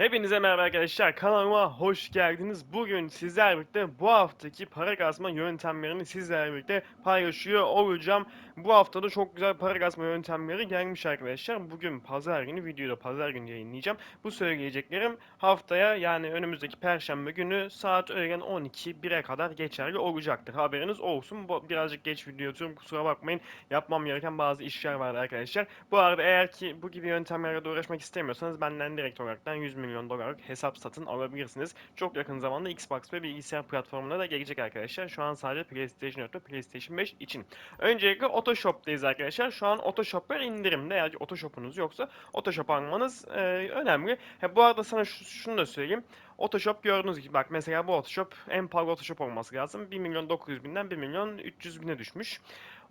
Hepinize merhaba arkadaşlar. Kanalıma hoş geldiniz. Bugün sizlerle birlikte bu haftaki para kasma yöntemlerini sizlerle birlikte paylaşıyor olacağım. Bu haftada çok güzel para kasma yöntemleri gelmiş arkadaşlar. Bugün pazar günü videoda pazar günü yayınlayacağım. Bu söyleyeceklerim haftaya yani önümüzdeki perşembe günü saat öğlen 12-1'e kadar geçerli olacaktır. Haberiniz olsun. Bu birazcık geç video atıyorum. Kusura bakmayın. Yapmam gereken bazı işler vardı arkadaşlar. Bu arada eğer ki bu gibi yöntemlerle uğraşmak istemiyorsanız benden direkt olaraktan 100 milyon dolarlık hesap satın alabilirsiniz. Çok yakın zamanda Xbox ve bilgisayar platformuna da gelecek arkadaşlar. Şu an sadece PlayStation 4 ve PlayStation 5 için. Öncelikle Otoshop'tayız arkadaşlar. Şu an Otoshop'lar indirimde. Eğer ki Otoshop'unuz yoksa Otoshop almanız e, önemli. Ha, bu arada sana şu- şunu da söyleyeyim. Otoshop gördüğünüz gibi bak mesela bu Otoshop en pahalı Otoshop olması lazım. 1 milyon 900 binden 1 milyon 300 bine düşmüş.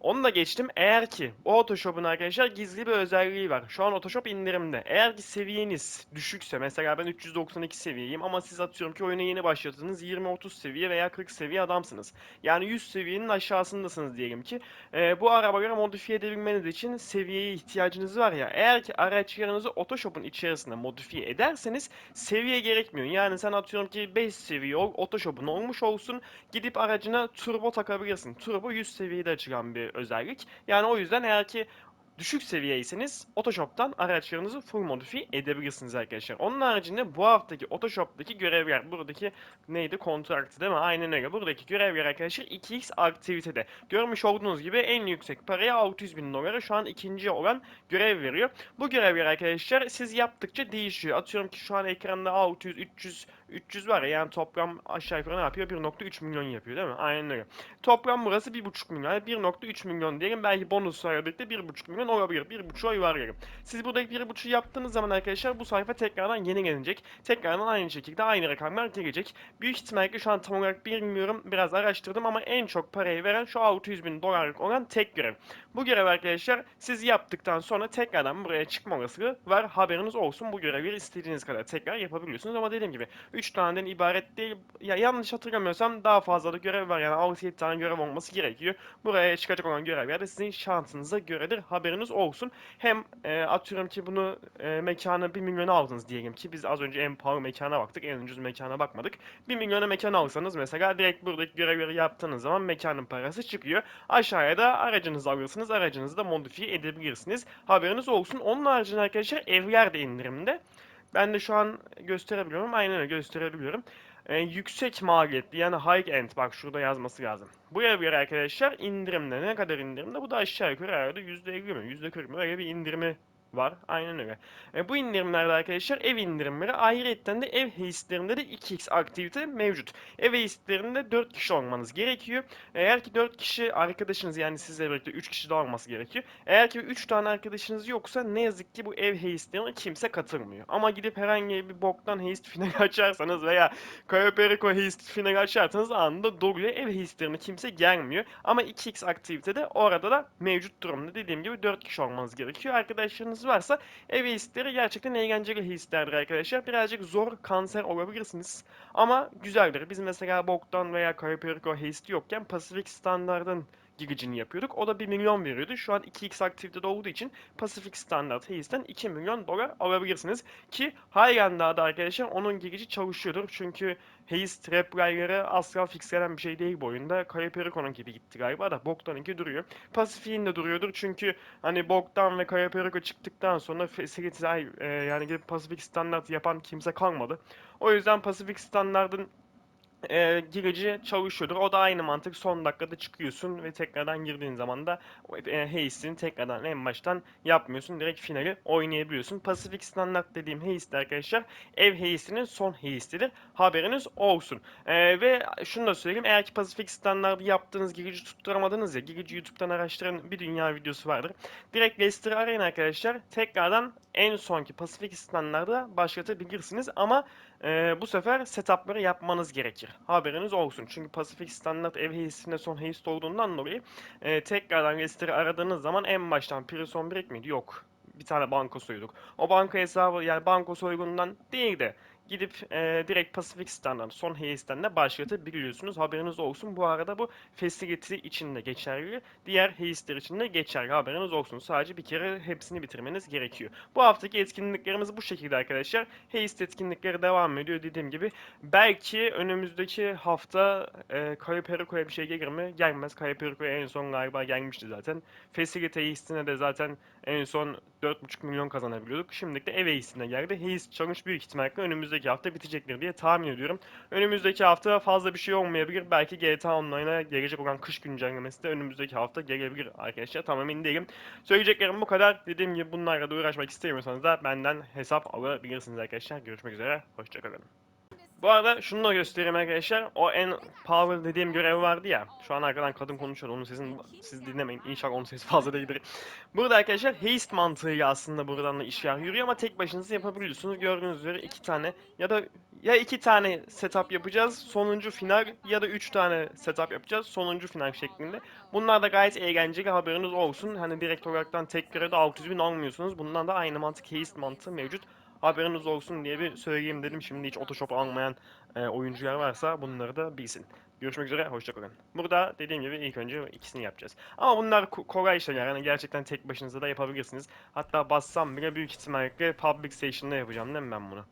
Onu da geçtim. Eğer ki o Otoshop'un arkadaşlar gizli bir özelliği var. Şu an Otoshop indirimde. Eğer ki seviyeniz düşükse mesela ben 392 seviyeyim ama siz atıyorum ki oyuna yeni başladınız 20-30 seviye veya 40 seviye adamsınız. Yani 100 seviyenin aşağısındasınız diyelim ki. Ee, bu arabaları modifiye edebilmeniz için seviyeye ihtiyacınız var ya. Eğer ki araçlarınızı Otoshop'un içerisinde modifiye ederseniz seviye gerekmiyor. Yani sen atıyorum ki 5 seviye ol, Otoshop'un olmuş olsun gidip aracına turbo takabilirsin. Turbo 100 seviyede açılan bir özellik. Yani o yüzden eğer ki düşük seviyeyseniz Otoshop'tan araçlarınızı full modifiye edebilirsiniz arkadaşlar. Onun haricinde bu haftaki Otoshop'taki görevler, buradaki neydi? Kontraktı değil mi? Aynen öyle. Buradaki görevler arkadaşlar 2x aktivitede. Görmüş olduğunuz gibi en yüksek paraya 600 bin dolara şu an ikinci olan görev veriyor. Bu görevler arkadaşlar siz yaptıkça değişiyor. Atıyorum ki şu an ekranda 600, 300, 300 var ya yani toplam aşağı yukarı ne yapıyor? 1.3 milyon yapıyor değil mi? Aynen öyle. Toplam burası 1.5 milyon. Yani 1.3 milyon diyelim. Belki bonuslarla birlikte 1.5 milyon olabilir. 1.5'a yuvarlayalım. Siz buradaki 1.5'u yaptığınız zaman arkadaşlar bu sayfa tekrardan yenilenecek. Tekrardan aynı şekilde aynı rakamlar gelecek. Büyük ihtimalle şu an tam olarak bilmiyorum. Biraz araştırdım ama en çok parayı veren şu 600 bin dolarlık olan tek görev. Bu görev arkadaşlar siz yaptıktan sonra tekrardan buraya çıkma olasılığı var. Haberiniz olsun. Bu görevleri istediğiniz kadar tekrar yapabiliyorsunuz. Ama dediğim gibi 3 taneden ibaret değil. Ya yanlış hatırlamıyorsam daha fazla da görev var. Yani 6-7 tane görev olması gerekiyor. Buraya çıkacak olan görevler de sizin şansınıza göredir. Haberiniz olsun. Hem e, atıyorum ki bunu e, mekana 1 milyona aldınız diyelim ki biz az önce en pahalı mekana baktık. En ucuz mekana bakmadık. 1 milyona mekan alsanız mesela direkt buradaki görevleri yaptığınız zaman mekanın parası çıkıyor. Aşağıya da aracınızı alırsınız. Aracınızı da modifiye edebilirsiniz. Haberiniz olsun. Onun haricinde arkadaşlar evler de indirimde. Ben de şu an gösterebiliyorum. Aynen öyle gösterebiliyorum. Yüksek maliyetli yani high end bak şurada yazması lazım. Bu evler arkadaşlar indirimde. Ne kadar indirimde? Bu da aşağı yukarı herhalde %50 mi? %40 mı? Öyle bir indirimi var. Aynen öyle. E, bu indirimlerde arkadaşlar ev indirimleri ayrıyetten de ev heistlerinde de 2x aktivite mevcut. Ev heistlerinde 4 kişi olmanız gerekiyor. Eğer ki 4 kişi arkadaşınız yani sizle birlikte 3 kişi de olması gerekiyor. Eğer ki 3 tane arkadaşınız yoksa ne yazık ki bu ev heistlerine kimse katılmıyor. Ama gidip herhangi bir boktan heist finali açarsanız veya Cayo Perico heist finali açarsanız anında doluyor. Ev heistlerine kimse gelmiyor. Ama 2x aktivitede orada da mevcut durumda. Dediğim gibi 4 kişi olmanız gerekiyor. Arkadaşlarınız varsa ev heistleri gerçekten eğlenceli heistlerdir arkadaşlar. Birazcık zor kanser olabilirsiniz. Ama güzeldir. Biz mesela boktan veya Cayo Perico heist yokken Pacific Standard'ın giricini yapıyorduk. O da 1 milyon veriyordu. Şu an 2x aktivitede olduğu için Pacific Standard Heist'ten 2 milyon dolar alabilirsiniz. Ki halen daha da arkadaşlar onun girici çalışıyordur. Çünkü Heist replayları asla fixlenen bir şey değil bu oyunda. Cayo Perico'nun gibi gitti galiba da Bogdan'ınki duruyor. Pacific'in de duruyordur çünkü hani Bogdan ve Cayo Perico çıktıktan sonra Facility e, yani gidip Pacific Standard yapan kimse kalmadı. O yüzden Pacific Standard'ın e, girici çalışıyordur. O da aynı mantık. Son dakikada çıkıyorsun ve tekrardan girdiğin zaman da e, heist'ini tekrardan en baştan yapmıyorsun. Direkt finali oynayabiliyorsun. Pacific Standard dediğim heist arkadaşlar ev heist'inin son heistidir. Haberiniz olsun. E, ve şunu da söyleyeyim. Eğer ki Pacific Standard'ı yaptığınız girici tutturamadınız ya girici YouTube'dan araştıran bir dünya videosu vardır. Direkt Leicester'ı arayın arkadaşlar. Tekrardan en sonki Pacific Standard'a başlatabilirsiniz ama ee, bu sefer setup'ları yapmanız gerekir. Haberiniz olsun. Çünkü Pacific Standard ev heistinde son heist olduğundan dolayı e, tekrardan Leicester'ı aradığınız zaman en baştan Prison Break miydi? Yok. Bir tane banka soyduk. O banka hesabı yani banka soygunundan değil de gidip e, direkt Pacific son Haze'den de başlatabiliyorsunuz. Haberiniz olsun. Bu arada bu Facility için de geçerli. Diğer Haze'ler için de geçerli. Haberiniz olsun. Sadece bir kere hepsini bitirmeniz gerekiyor. Bu haftaki etkinliklerimiz bu şekilde arkadaşlar. Haze etkinlikleri devam ediyor. Dediğim gibi belki önümüzdeki hafta e, Cayo Perico'ya bir şey gelir mi? Gelmez. Cayo Perico'ya en son galiba gelmişti zaten. Facility Haze'ine de zaten en son 4,5 milyon kazanabiliyorduk. Şimdilik de ev Haze'ine geldi. Haze challenge büyük ihtimalle önümüzdeki hafta bitecektir diye tahmin ediyorum. Önümüzdeki hafta fazla bir şey olmayabilir. Belki GTA Online'a gelecek olan kış güncellemesi de önümüzdeki hafta gelebilir arkadaşlar. Tam emin değilim. Söyleyeceklerim bu kadar. Dediğim gibi bunlarla da uğraşmak istemiyorsanız da benden hesap alabilirsiniz arkadaşlar. Görüşmek üzere. Hoşçakalın. Bu arada şunu da göstereyim arkadaşlar. O en power dediğim görev vardı ya. Şu an arkadan kadın konuşuyor. Onun sesini siz dinlemeyin. İnşallah onun sesi fazla değildir. Burada arkadaşlar haste mantığıyla aslında buradan da işler yürüyor ama tek başınıza yapabiliyorsunuz. Gördüğünüz üzere iki tane ya da ya iki tane setup yapacağız. Sonuncu final ya da üç tane setup yapacağız. Sonuncu final şeklinde. Bunlar da gayet eğlenceli haberiniz olsun. Hani direkt olaraktan tek görevde 600 bin almıyorsunuz. Bundan da aynı mantık haste mantığı mevcut haberiniz olsun diye bir söyleyeyim dedim. Şimdi hiç Photoshop almayan e, oyuncular varsa bunları da bilsin. Görüşmek üzere, hoşçakalın. Burada dediğim gibi ilk önce ikisini yapacağız. Ama bunlar ko- kolay şeyler. Yani gerçekten tek başınıza da yapabilirsiniz. Hatta bassam bile büyük ihtimalle Public Station'da yapacağım değil mi ben bunu?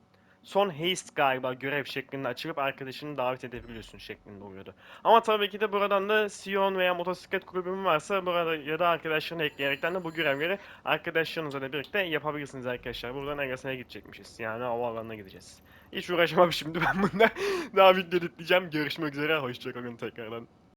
Son haste galiba görev şeklinde açılıp arkadaşını davet edebiliyorsun şeklinde oluyordu. Ama tabii ki de buradan da Sion veya motosiklet kulübüm varsa burada ya da arkadaşlarını ekleyerekten de bu görevleri arkadaşlarınızla da birlikte yapabilirsiniz arkadaşlar. Buradan Egesen'e gidecekmişiz. Yani havaalanına gideceğiz. Hiç uğraşamam şimdi ben bunda. Daha video editleyeceğim. Görüşmek üzere. Hoşçakalın tekrardan.